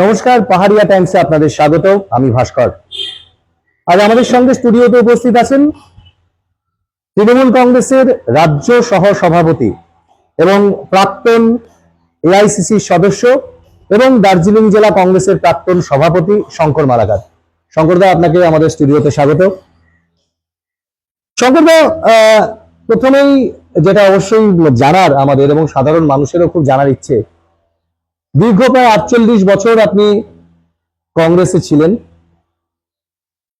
নমস্কার, পাহাড়িয়া টাইমসে আপনাদের স্বাগত আমি ভাস্কর। আজ আমাদের সঙ্গে স্টুডিওতে উপস্থিত আছেন তৃণমূল কংগ্রেসের রাজ্য সহ সভাপতি এবং প্রাক্তন এআইসিসির সদস্য এবং দার্জিলিং জেলা কংগ্রেসের প্রাক্তন সভাপতি শঙ্কর মালাকার। শঙ্করদা আপনাকে আমাদের স্টুডিওতে স্বাগত। শঙ্করদা প্রথমেই যেটা অবশ্যই জানার আমাদের এবং সাধারণ মানুষেরও খুব জানার ইচ্ছে দীর্ঘ প্রায় আটচল্লিশ বছর আপনি কংগ্রেসে ছিলেন।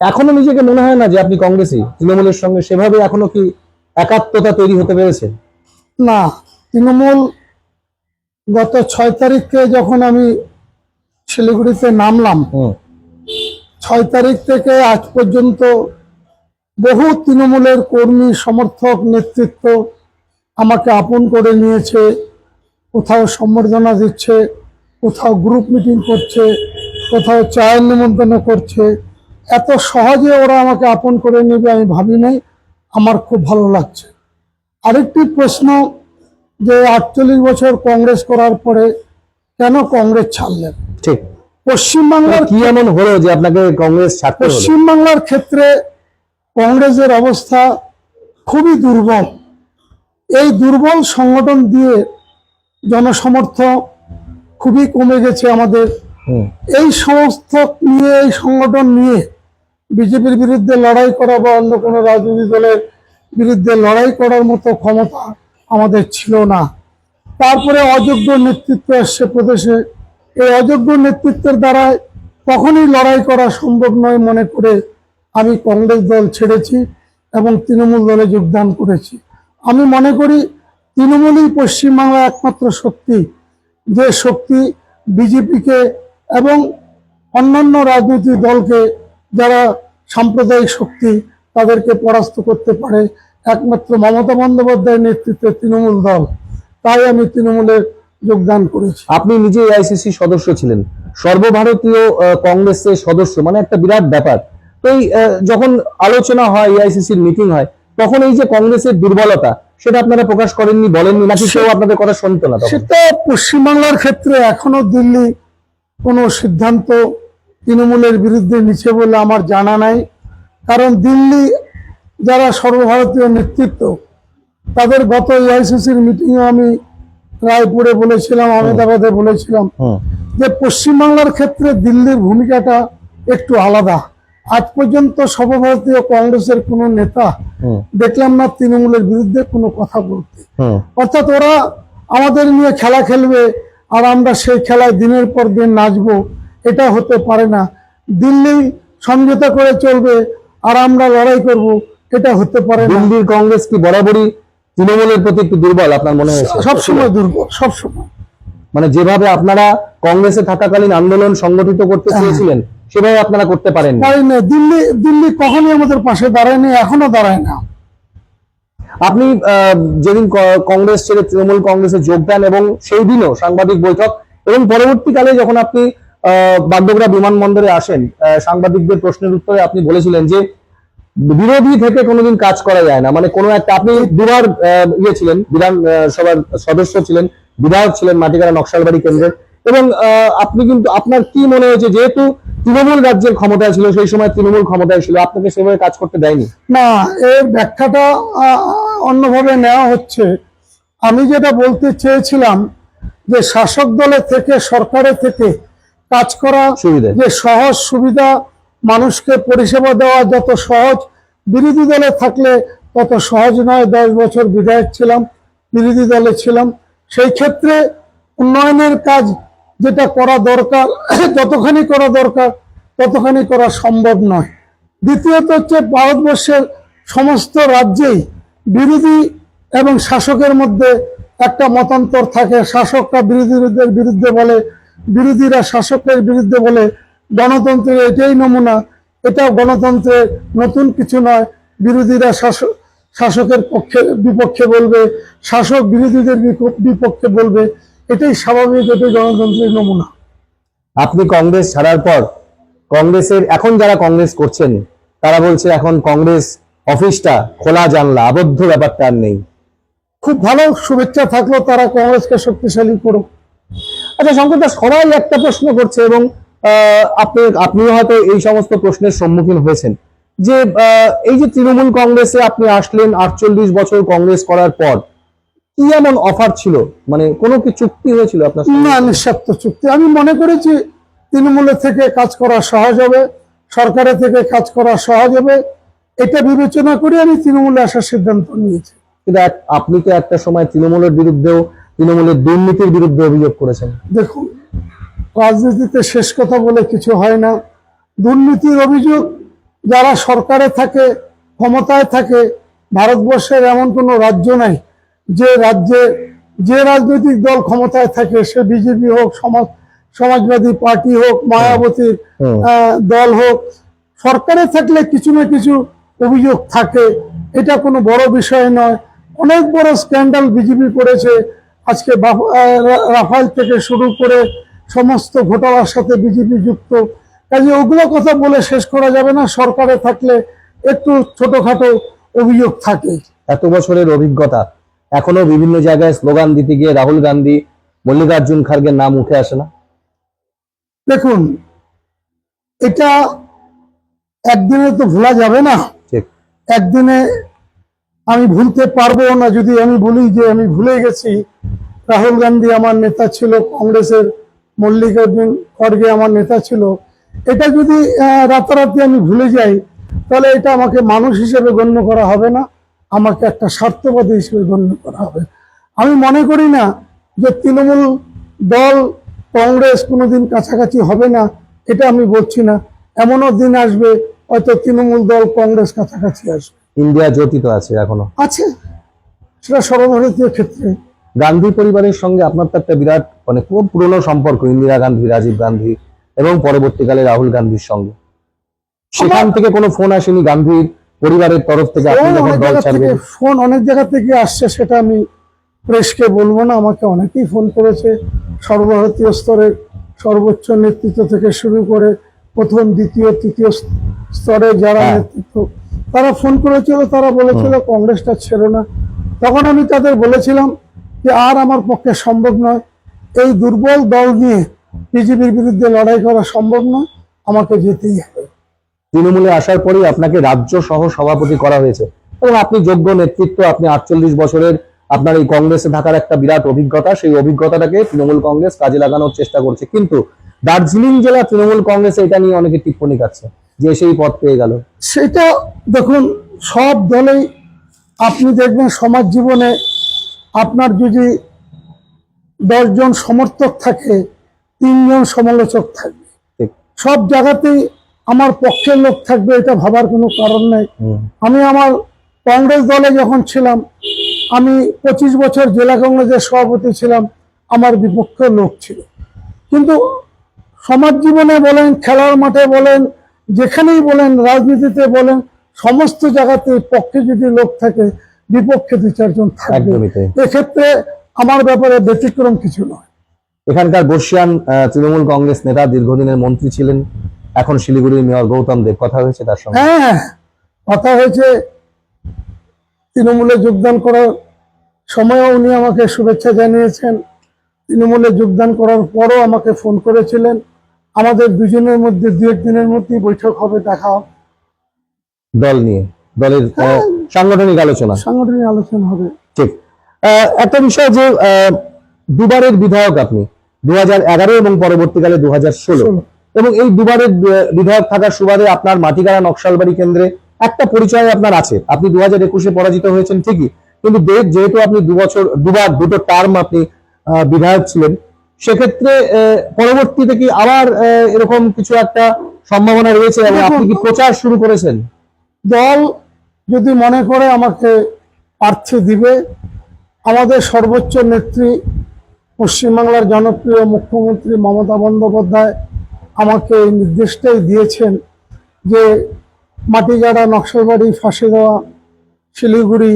এখনও নিজেকে মনে হয় না যে আপনি কংগ্রেসী? তৃণমূলের সঙ্গে সেভাবে এখনও কি একাত্মতা তৈরি হতে পেরেছে? না তৃণমূল গত ছয় তারিখে যখন আমি শিলিগুড়িতে নামলাম ছয় তারিখ থেকে আজ পর্যন্ত বহু তৃণমূলের কর্মী সমর্থক নেতৃত্ব আমাকে আপন করে নিয়েছে কোথাও সম্বর্ধনা দিচ্ছে কোথাও গ্রুপ মিটিং করছে কোথাও চায়ের নিমন্ত্রণ করছে। এত সহজে ওরা আমাকে আপন করে নেবে আমি ভাবি নাই। আমার খুব ভালো লাগছে। আরেকটি প্রশ্ন যে আটচল্লিশ বছর কংগ্রেস করার পরে কেন কংগ্রেস ছাড়লেন? ঠিক। পশ্চিমবাংলার কি এমন হলো যে আপনাকে কংগ্রেস ছাড়তে পশ্চিমবাংলার ক্ষেত্রে কংগ্রেসের অবস্থা খুবই দুর্বল। এই দুর্বল সংগঠন দিয়ে জনসমর্থন খুবই কমে গেছে আমাদের। এই সমস্ত নিয়ে এই সংগঠন নিয়ে বিজেপির বিরুদ্ধে লড়াই করা বা অন্য কোনো রাজনৈতিক দলের বিরুদ্ধে লড়াই করার মতো ক্ষমতা আমাদের ছিল না। তারপরে অযোগ্য নেতৃত্ব এসছে প্রদেশে। এই অযোগ্য নেতৃত্বের দ্বারা কখনই লড়াই করা সম্ভব নয় মনে করে আমি কংগ্রেস দল ছেড়েছি এবং তৃণমূল দলে যোগদান করেছি। আমি মনে করি তৃণমূলই পশ্চিমবাংলার একমাত্র শক্তি। যে শক্তি বিজেপিকে এবং অন্যান্য রাজনৈতিক দলকে যারা সাম্প্রদায়িক শক্তি তাদেরকে পরাস্ত করতে পারে, একমাত্র মমতা বন্দ্যোপাধ্যায়ের নেতৃত্বে তৃণমূল দল, তাই আমি তৃণমূলে যোগদান করেছি। আপনি নিজে এআইসিসি সদস্য ছিলেন, সর্বভারতীয় কংগ্রেসের সদস্য মানে একটা বিরাট ব্যাপার। তো যখন আলোচনা হয় এআইসিসির মিটিং হয় তখন এই যে কংগ্রেসের দুর্বলতা সেটা আপনারা প্রকাশ করেননি বলেননি নাকি কেউ আপনাদের কথা শুনতো না সেটা পশ্চিমবাংলার ক্ষেত্রে এখনও দিল্লি কোনো সিদ্ধান্ত তৃণমূলের বিরুদ্ধে নিচ্ছে বলে আমার জানা নাই। কারণ দিল্লি যারা সর্বভারতীয় নেতৃত্ব তাদের গত এআইসিসির মিটিংয়ে আমি রায়পুরে বলেছিলাম আহমেদাবাদে বলেছিলাম যে পশ্চিমবাংলার ক্ষেত্রে দিল্লির ভূমিকাটা একটু আলাদা। আজ পর্যন্ত সর্বভারতীয় কংগ্রেসের কোনো নেতা দেখলাম না তৃণমূলের বিরুদ্ধে কোনো কথা বলতে। অর্থাৎ ওরা আমাদের নিয়ে খেলা খেলবে আর আমরা সেই খেলায় দিনের পর দিন নাচবো এটা হতে পারে না। দিল্লি সমঝোতা করে চলবে আর আমরা লড়াই করব এটা হতে পারে না। দিল্লির কংগ্রেস কি বরাবরই তৃণমূলের প্রতি একটু দুর্বল আপনার মনে হয়েছে? সবসময় দুর্বল সবসময়। মানে যেভাবে আপনারা কংগ্রেসে থাকাকালীন আন্দোলন সংগঠিত করতে চেয়েছিলেন সেভাবে আপনারা করতে পারেননি। না দিল্লি দিল্লি কখনই আমাদের পাশে দাঁড়ায়নি এখনও দাঁড়ায় না। আপনি যেদিন কংগ্রেস ছেড়ে তৃণমূল কংগ্রেসে যোগ দেন এবং সেই দিনও সাংবাদিক বৈঠক এবং পরবর্তীকালে যখন আপনি বাগডোগরা বিমানবন্দরে আসেন সাংবাদিকদের প্রশ্নের উত্তরে আপনি বলেছিলেন যে বিরোধী থেকে কোনোদিন কাজ করা যায় না। মানে কোনো একটা আপনি দুবার আহ, ইয়ে ছিলেন বিধানসভার সদস্য ছিলেন বিধায়ক ছিলেন মাটিকারা নকশালবাড়ি কেন্দ্রের। এবং আপনি কিন্তু আপনার কি মনে হয়েছে যেহেতু তৃণমূল রাজ্যের ক্ষমতায় ছিল সেই সময় তৃণমূল ক্ষমতায় ছিল আপনাকে সেভাবে কাজ করতে দেয়নি? না এর ব্যাখ্যাটা অন্যভাবে নেওয়া হচ্ছে। আমি যেটা বলতে চেয়েছিলাম যে শাসক দলের থেকে সরকারের থেকে কাজ করা সুবিধে। যে সহজ সুবিধা মানুষকে পরিষেবা দেওয়া যত সহজ বিরোধী দলে থাকলে তত সহজ নয়। দশ বছর বিধায়ক ছিলাম বিরোধী দলে ছিলাম। সেই ক্ষেত্রে উন্নয়নের কাজ যেটা করা দরকার, যতখানি করা দরকার, ততখানি করা সম্ভব নয়। দ্বিতীয়ত হচ্ছে ভারতবর্ষের সমস্ত রাজ্যেই বিরোধী এবং শাসকের মধ্যে একটা মতান্তর থাকে। শাসকরা বিরোধীদের বিরুদ্ধে বলে, বিরোধীরা শাসকের বিরুদ্ধে বলে, গণতন্ত্রের এটাই নমুনা, এটা গণতন্ত্রের নতুন কিছু নয়। বিরোধীরা শাসক শাসকের পক্ষে, বিপক্ষে বলবে, শাসক বিরোধীদের বিপ- বিপক্ষে বলবে। এটাই স্বাভাবিক এটাই গণতন্ত্রের নমুনা। আপনি কংগ্রেস ছাড়ার পর কংগ্রেসের এখন যারা কংগ্রেস করছেন তারা বলছে এখন কংগ্রেস অফিসটা খোলা জানলা আবদ্ধ ব্যাপারটা আর নেই। খুব ভালো শুভেচ্ছা থাকল তারা কংগ্রেসকে শক্তিশালী করুক। আচ্ছা শঙ্কর দাস সবাই একটা প্রশ্ন করছে এবং আহ, আপনি আপনিও হয়তো এই সমস্ত প্রশ্নের সম্মুখীন হয়েছেন। যে এই যে তৃণমূল কংগ্রেসে আপনি আসলেন আটচল্লিশ বছর কংগ্রেস করার পর কি এমন অফার ছিল? মানে কোনো কি চুক্তি হয়েছিল আপনার? না নিঃস্বার্থ চুক্তি। আমি মনে করেছি তৃণমূলের থেকে কাজ করা সহজ হবে সরকারের থেকে কাজ করা সহজ হবে এটা বিবেচনা করে আমি তৃণমূলে আসার সিদ্ধান্ত নিয়েছি। কিন্তু আপনি তো একটা সময় তৃণমূলের বিরুদ্ধেও তৃণমূলের দুর্নীতির বিরুদ্ধে অভিযোগ করেছেন। দেখুন রাজনীতিতে শেষ কথা বলে কিছু হয় না। দুর্নীতির অভিযোগ যারা সরকারে থাকে ক্ষমতায় থাকে ভারতবর্ষের এমন কোনো রাজ্য নাই। যে রাজ্যে যে রাজনৈতিক দল ক্ষমতায় থাকে সে বিজেপি হোক সমাজ সমাজবাদী পার্টি হোক মায়াবতীর। আহ, দল হোক সরকারে থাকলে কিছু না কিছু অভিযোগ থাকে। এটা কোনো বড় বিষয় নয়। অনেক বড় স্ক্যান্ডাল বিজেপি করেছে। আজকে রাফাল থেকে শুরু করে সমস্ত ঘোটালার সাথে বিজেপি যুক্ত। কাজে ওগুলো কথা বলে শেষ করা যাবে না। সরকারে থাকলে একটু ছোটখাটো অভিযোগ থাকে। এত বছরের অভিজ্ঞতা। এখনও বিভিন্ন জায়গায় স্লোগান দিতে গিয়ে রাহুল গান্ধী মল্লিকার্জুন খার্গের নাম উঠে আসে না। দেখুন এটা একদিনে তো ভোলা যাবে না। একদিনে আমি ভুলতে পারব না যদি আমি বলি যে আমি ভুলে গেছি। রাহুল গান্ধী আমার নেতা ছিল কংগ্রেসের মল্লিকার্জুন খড়গে আমার নেতা ছিল। এটা যদি রাতারাতি আমি ভুলে যাই তাহলে এটা আমাকে মানুষ হিসেবে গণ্য করা হবে না। আমাকে একটা স্বার্থবাদী হিসেবে গণ্য করা হবে। আমি মনে করি না যে তৃণমূল দল কংগ্রেস কোনোদিন কাছাকাছি হবে না এটা আমি বলছি না। এমনও দিন আসবে হয়তো তৃণমূল দল কংগ্রেস কাছাকাছি আসবে। ইন্ডিয়া জ্যোতি তো আছে এখনও। আছে। সেটা সর্বভারতীয় ক্ষেত্রে। গান্ধী পরিবারের সঙ্গে আপনার তো একটা বিরাট মানে খুব পুরনো সম্পর্ক ইন্দিরা গান্ধী রাজীব গান্ধী এবং পরবর্তীকালে রাহুল গান্ধীর সঙ্গে। সেখান থেকে কোনো ফোন আসেনি গান্ধীর? পরিবারের তরফ থেকে আপনি ফোন যখন অনেক দল জায়গা থেকে ছাড়বেন ফোন অনেক জায়গা থেকে আসছে সেটা আমি প্রেসকে বলব না আমাকে অনেকেই ফোন করেছে। সর্বভারতীয় স্তরের সর্বোচ্চ নেতৃত্ব থেকে শুরু করে প্রথম দ্বিতীয় তৃতীয় স্তরে যারা হ্যাঁ। নেতৃত্ব তারা ফোন করেছিল তারা বলেছিল কংগ্রেসটা ছিল না। তখন আমি তাদের বলেছিলাম যে আর আমার পক্ষে সম্ভব নয়। এই দুর্বল দল নিয়ে বিজেপির বিরুদ্ধে লড়াই করা সম্ভব নয়। আমাকে যেতেই হবে। তৃণমূলে আসার পরেই আপনাকে রাজ্য সহ সভাপতি করা হয়েছে। এবং আপনি যোগ্য নেতৃত্ব আপনি আটচল্লিশ বছরের আপনার এই কংগ্রেসে থাকার একটা বিরাট অভিজ্ঞতা সেই অভিজ্ঞতাটাকে তৃণমূল কংগ্রেস কাজে লাগানোর চেষ্টা করছে। কিন্তু দার্জিলিং জেলা তৃণমূল কংগ্রেস এটা নিয়ে অনেকে টিপ্পণী কাটছে যে সেই পদ পেয়ে গেল। সেটা দেখুন সব দলেই আপনি দেখবেন সমাজ জীবনে আপনার যদি দশজন সমর্থক থাকে তিনজন সমালোচক থাকবে। সব জায়গাতেই আমার পক্ষের লোক থাকবে এটা ভাবার কোনো কারণ নেই। আমি আমার কংগ্রেস দলে যখন ছিলাম আমি পঁচিশ বছর জেলা কংগ্রেসের সভাপতি ছিলাম আমার বিপক্ষে লোক ছিল। কিন্তু সমাজ জীবনে বলেন খেলার মাঠে বলেন যেখানেই বলেন রাজনীতিতে বলেন সমস্ত জায়গাতে পক্ষে যদি লোক থাকে বিপক্ষে দু চারজন থাকবে। এক্ষেত্রে আমার ব্যাপারে ব্যতিক্রম কিছু নয়। এখানকার বর্ষিয়ান তৃণমূল কংগ্রেস নেতা দীর্ঘদিনের মন্ত্রী ছিলেন। এখন শিলিগুড়ির মেয়র গৌতম দেব কথা হয়েছে তার সঙ্গে? হ্যাঁ কথা হয়েছে। তৃণমূলে যোগদান করার সময়ও উনি আমাকে শুভেচ্ছা জানিয়েছেন। তৃণমূলে যোগদান করার পরও আমাকে ফোন করেছিলেন। আমাদের দুজনের মধ্যে দু একদিনের মধ্যেই বৈঠক হবে দেখা হবে। দল নিয়ে দলের সাংগঠনিক আলোচনা। সাংগঠনিক আলোচনা হবে। ঠিক। আহ, একটা বিষয় যে আহ, দুবারের বিধায়ক আপনি দু এগারো এবং পরবর্তীকালে দু হাজার ষোলো। এবং এই দুবারের বিধায়ক থাকার সুবাদে আপনার মাটিগাড়া নকশালবাড়ি কেন্দ্রে একটা পরিচয় আপনার আছে। আপনি দু হাজার একুশে পরাজিত হয়েছেন ঠিকই কিন্তু যেহেতু আপনি দু বছর দুবার দুটো টার্ম আপনি বিধায়ক ছিলেন সেক্ষেত্রে পরবর্তীতে কি আবার এরকম কিছু একটা সম্ভাবনা রয়েছে এবং আপনি কি প্রচার শুরু করেছেন? দল যদি মনে করে আমাকে প্রার্থী দিবে আমাদের সর্বোচ্চ নেত্রী পশ্চিমবাংলার জনপ্রিয় মুখ্যমন্ত্রী মমতা বন্দ্যোপাধ্যায় আমাকে এই নির্দেশটাই দিয়েছেন যে মাটিগাড়া নকশালবাড়ি ফাঁসি দেওয়া শিলিগুড়ি,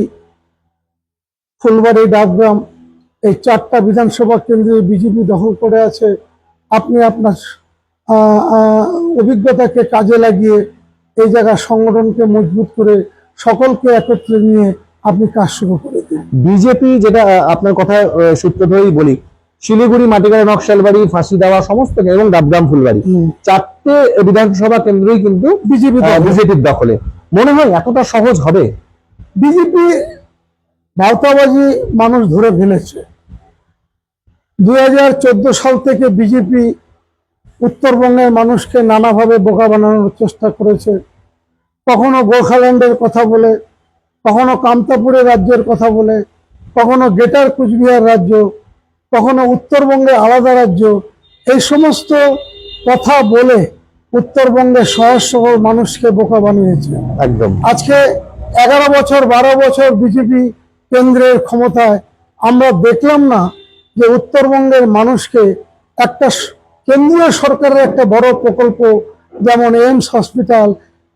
ফুলবাড়ি, ডাকগ্রাম এই চারটা বিধানসভা কেন্দ্রে বিজেপি দখল করে আছে। আপনি আপনার অভিজ্ঞতাকে কাজে লাগিয়ে এই জায়গার সংগঠনকে মজবুত করে সকলকে একত্রে নিয়ে আপনি কাজ শুরু করে দিন বিজেপি যেটা আপনার কথা সূত্র ধরেই বলি শিলিগুড়ি মাটিগাড়া নকশালবাড়ি ফাঁসি দেওয়া সমস্ত এবং ডাবগ্রাম ফুলবাড়ি। চারটে বিধানসভা কেন্দ্রই কিন্তু বিজেপি বিজেপির দখলে। মনে হয় এতটা সহজ হবে? বিজেপি ভাওতাবাজি মানুষ ধরে ফেলেছে। দু হাজার চোদ্দ সাল থেকে বিজেপি উত্তরবঙ্গের মানুষকে নানাভাবে বোকা বানানোর চেষ্টা করেছে। কখনো গোর্খাল্যান্ডের কথা বলে কখনো কামতাপুরের রাজ্যের কথা বলে কখনো গেটার কুচবিহার রাজ্য কখনো উত্তরবঙ্গে আলাদা রাজ্য এই সমস্ত কথা বলে উত্তরবঙ্গের সহজ সরল মানুষকে বোকা বানিয়েছে। একদম। আজকে এগারো বছর বারো বছর বিজেপি কেন্দ্রের ক্ষমতায় আমরা দেখলাম না যে উত্তরবঙ্গের মানুষকে একটা কেন্দ্রীয় সরকারের একটা বড় প্রকল্প যেমন এইমস হসপিটাল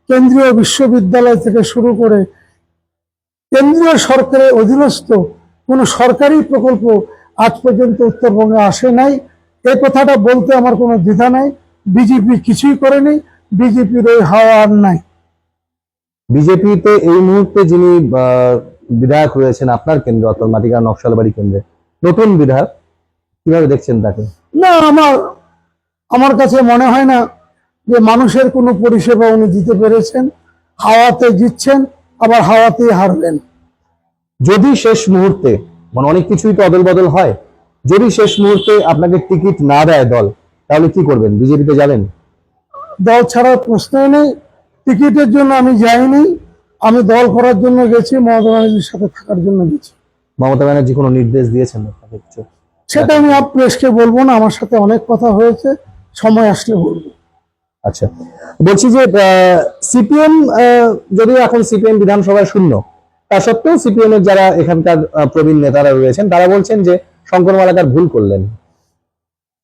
কেন্দ্রীয় বিশ্ববিদ্যালয় থেকে শুরু করে কেন্দ্রীয় সরকারের অধীনস্থ কোনো সরকারি প্রকল্প আজ পর্যন্ত উত্তরবঙ্গে আসে নাই। এ কথাটা বলতে আমার কোনো দ্বিধা নাই। বিজেপি কিছুই করেনি। বিজেপির ওই হাওয়া আর নাই। বিজেপিতে এই মুহূর্তে যিনি বিধায়ক রয়েছেন আপনার কেন্দ্র অর্থাৎ মাটিগাঁ নকশালবাড়ি কেন্দ্রে নতুন বিধায়ক কীভাবে দেখছেন তাকে? না আমার আমার কাছে মনে হয় না যে মানুষের কোনো পরিষেবা উনি দিতে পেরেছেন। হাওয়াতে জিতছেন আবার হাওয়াতেই হারবেন যদি শেষ মুহূর্তে মানে অনেক কিছুই তো অদল বদল হয়। যদি শেষ মুহূর্তে আপনাকে টিকিট না দেয় দল তাহলে কি করবেন? বিজেপিতে যাবেন? দল ছাড়ার প্রশ্নই নেই। টিকিটের জন্য আমি যাইনি। আমি দল করার জন্য গেছি মমতা ব্যানার্জির সাথে থাকার জন্য গেছি। মমতা ব্যানার্জি কোনো নির্দেশ দিয়েছেন আপনাকে কিছু? সেটা আমি আপ প্রেসকে বলব না আমার সাথে অনেক কথা হয়েছে সময় আসলে বলব। আচ্ছা বলছি যে সিপিএম যদিও এখন সিপিএম বিধানসভায় শূন্য তা সত্ত্বেও সিপিএম এর যারা এখানকার প্রবীণ নেতারা রয়েছেন, তারা বলছেন যে শঙ্কর মালাকার ভুল করলেন।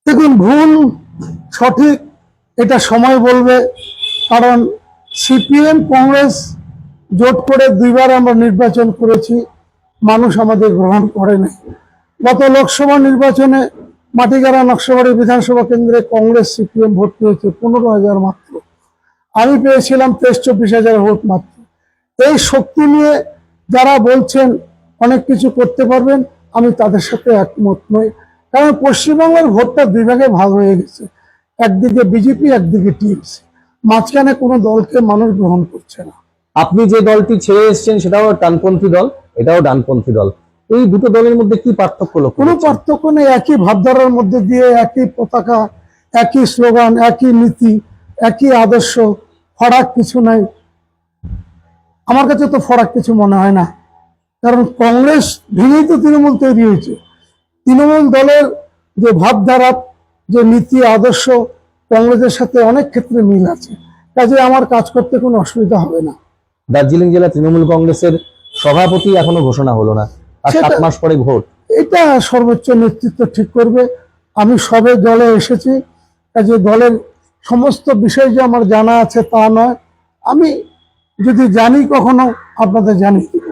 দেখুন, ভুল সঠিক, এটা সময় বলবে, কারণ সিপিএম, কংগ্রেস জোট করে দুইবার আমরা নির্বাচন করেছি, মানুষ আমাদের গ্রহণ করে নাই। গত লোকসভা নির্বাচনে মাটিগাড়া নকশাবাড়ি বিধানসভা কেন্দ্রে কংগ্রেস, সিপিএম ভোট পেয়েছে পনেরো হাজার মাত্র। আমি পেয়েছিলাম তেইশ, চব্বিশ হাজার ভোট মাত্র। এই শক্তি নিয়ে যারা বলছেন অনেক কিছু করতে পারবেন আমি তাদের সাথে একমত নই। কারণ পশ্চিমবঙ্গের ভোটটা দুই ভাগে ভাগ হয়ে গেছে। একদিকে বিজেপি একদিকে টিএমসি। মাঝখানে কোনো দলকে মানুষ গ্রহণ করছে না। আপনি যে দলটি ছেড়ে এসেছেন সেটাও ডানপন্থী দল এটাও ডানপন্থী দল। এই দুটো দলের মধ্যে কি পার্থক্য লক্ষ্য কোনো পার্থক্য নেই একই ভাবধারার মধ্যে দিয়ে একই পতাকা একই স্লোগান একই নীতি একই আদর্শ ফরাক কিছু নাই। আমার কাছে তো ফরাক কিছু মনে হয় না। কারণ কংগ্রেস ভেঙেই তো তৃণমূল তৈরি হয়েছে। তৃণমূল দলের যে ভাবধারা যে নীতি আদর্শ কংগ্রেসের সাথে অনেক ক্ষেত্রে মিল আছে। কাজে আমার কাজ করতে কোনো অসুবিধা হবে না। দার্জিলিং জেলা তৃণমূল কংগ্রেসের সভাপতি এখনও ঘোষণা হলো না। আর সাত মাস পরে ভোট। এটা সর্বোচ্চ নেতৃত্ব ঠিক করবে। আমি সবে দলে এসেছি। কাজে দলের সমস্ত বিষয় যে আমার জানা আছে তা নয়। আমি যদি জানি কখনো আপনাদের জানিয়ে দেব।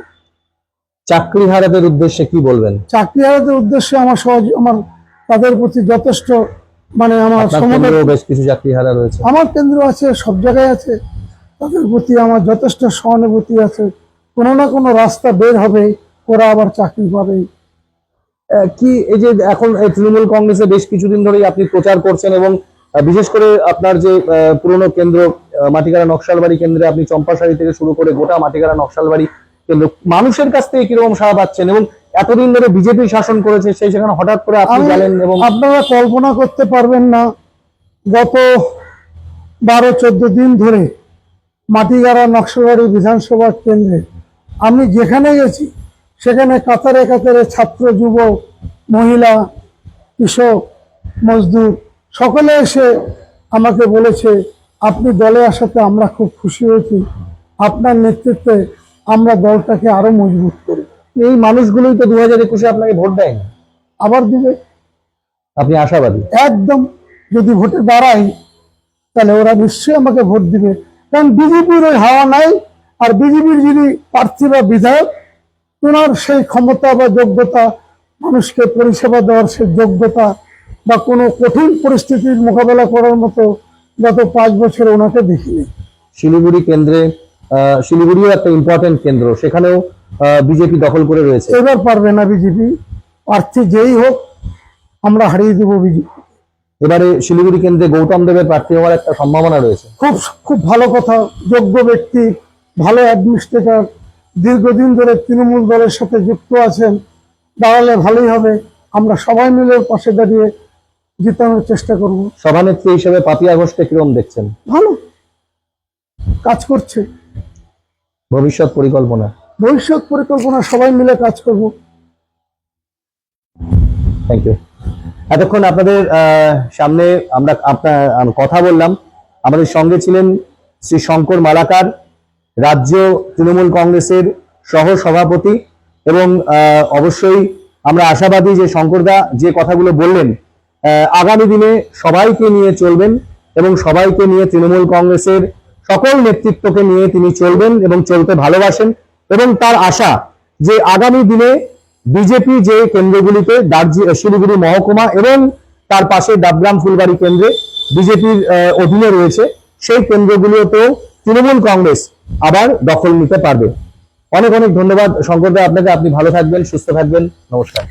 চাকরি হারাদের উদ্দেশ্যে কি বলবেন? চাকরি হারাদের উদ্দেশ্যে আমার সহজ আমার তাদের প্রতি যথেষ্ট মানে আমার বেশ কিছু চাকরি হারা রয়েছে। আমার কেন্দ্র আছে সব জায়গায় আছে। তাদের প্রতি আমার যথেষ্ট সহানুভূতি আছে। কোনো না কোনো রাস্তা বের হবে ওরা আবার চাকরি পাবে। কি এই যে এখন তৃণমূল কংগ্রেসে বেশ কিছুদিন ধরেই আপনি প্রচার করছেন এবং বিশেষ করে আপনার যে পুরনো কেন্দ্র মাটিগাড়া নকশালবাড়ি কেন্দ্রে আপনি চম্পাশাড়ি থেকে শুরু করে গোটা মাটিগাড়া নকশালবাড়ি কেন্দ্র মানুষের কাছ থেকে কীরকম সাড়া পাচ্ছেন? এবং এতদিন ধরে বিজেপি শাসন করেছে সেই সেখানে হঠাৎ করে আপনি গেলেন এবং আপনারা কল্পনা করতে পারবেন না গত বারো চোদ্দ দিন ধরে মাটিগাড়া নকশালবাড়ি বিধানসভা কেন্দ্রে আমি যেখানে গেছি সেখানে কাতারে কাতারে ছাত্র যুবক মহিলা কৃষক মজদুর সকলে এসে আমাকে বলেছে আপনি দলে আসাতে আমরা খুব খুশি হয়েছি। আপনার নেতৃত্বে আমরা দলটাকে আরও মজবুত করি। এই মানুষগুলোই তো দু হাজার একুশে আপনাকে ভোট দেয়নি। আবার দিবে? আপনি আশাবাদী? একদম। যদি ভোটে দাঁড়াই তাহলে ওরা নিশ্চয়ই আমাকে ভোট দিবে। কারণ বিজেপির ওই হাওয়া নাই আর বিজেপির যিনি প্রার্থী বা বিধায়ক ওনার সেই ক্ষমতা বা যোগ্যতা মানুষকে পরিষেবা দেওয়ার সেই যোগ্যতা বা কোনো কঠিন পরিস্থিতির মোকাবেলা করার মতো গত পাঁচ বছরে ওনাকে দেখিনি। শিলিগুড়ি কেন্দ্রে শিলিগুড়িও একটা ইম্পর্টেন্ট কেন্দ্র সেখানেও বিজেপি দখল করে রয়েছে। এবার পারবে না বিজেপি প্রার্থী যেই হোক আমরা হারিয়ে দেবো বিজেপি। এবারে শিলিগুড়ি কেন্দ্রে গৌতম দেবের প্রার্থী হওয়ার একটা সম্ভাবনা রয়েছে। খুব খুব ভালো কথা যোগ্য ব্যক্তি ভালো অ্যাডমিনিস্ট্রেটর দীর্ঘদিন ধরে তৃণমূল দলের সাথে যুক্ত আছেন দাঁড়ালে ভালোই হবে। আমরা সবাই মিলে পাশে দাঁড়িয়ে জিতানোর চেষ্টা করব। সভানেত্রী হিসেবে পাপিয়া ঘোষকে কিরম দেখছেন? ভালো। কাজ করছে। ভবিষ্যৎ পরিকল্পনা? ভবিষ্যৎ পরিকল্পনা সবাই মিলে কাজ করব। থ্যাংক ইউ এতক্ষণ আপনাদের সামনে আমরা আপনার কথা বললাম। আমাদের সঙ্গে ছিলেন শ্রী শঙ্কর মালাকার রাজ্য তৃণমূল কংগ্রেসের সহ সভাপতি এবং আহ, অবশ্যই আমরা আশাবাদী যে শঙ্করদা যে কথাগুলো বললেন আগামী দিনে সবাইকে নিয়ে চলবেন এবং সবাইকে নিয়ে তৃণমূল কংগ্রেসের সকল নেতৃত্বকে নিয়ে তিনি চলবেন এবং চলতে ভালোবাসেন এবং তার আশা যে আগামী দিনে বিজেপি যে কেন্দ্রগুলিতে দার্জি শিলিগুড়ি মহকুমা এবং তার পাশে ডাবগ্রাম ফুলবাড়ি কেন্দ্রে বিজেপির অধীনে রয়েছে, সেই কেন্দ্রগুলোতেও তৃণমূল কংগ্রেস আবার দখল নিতে পারবে। অনেক অনেক ধন্যবাদ শঙ্করদা আপনাকে আপনি ভালো থাকবেন, সুস্থ থাকবেন, নমস্কার।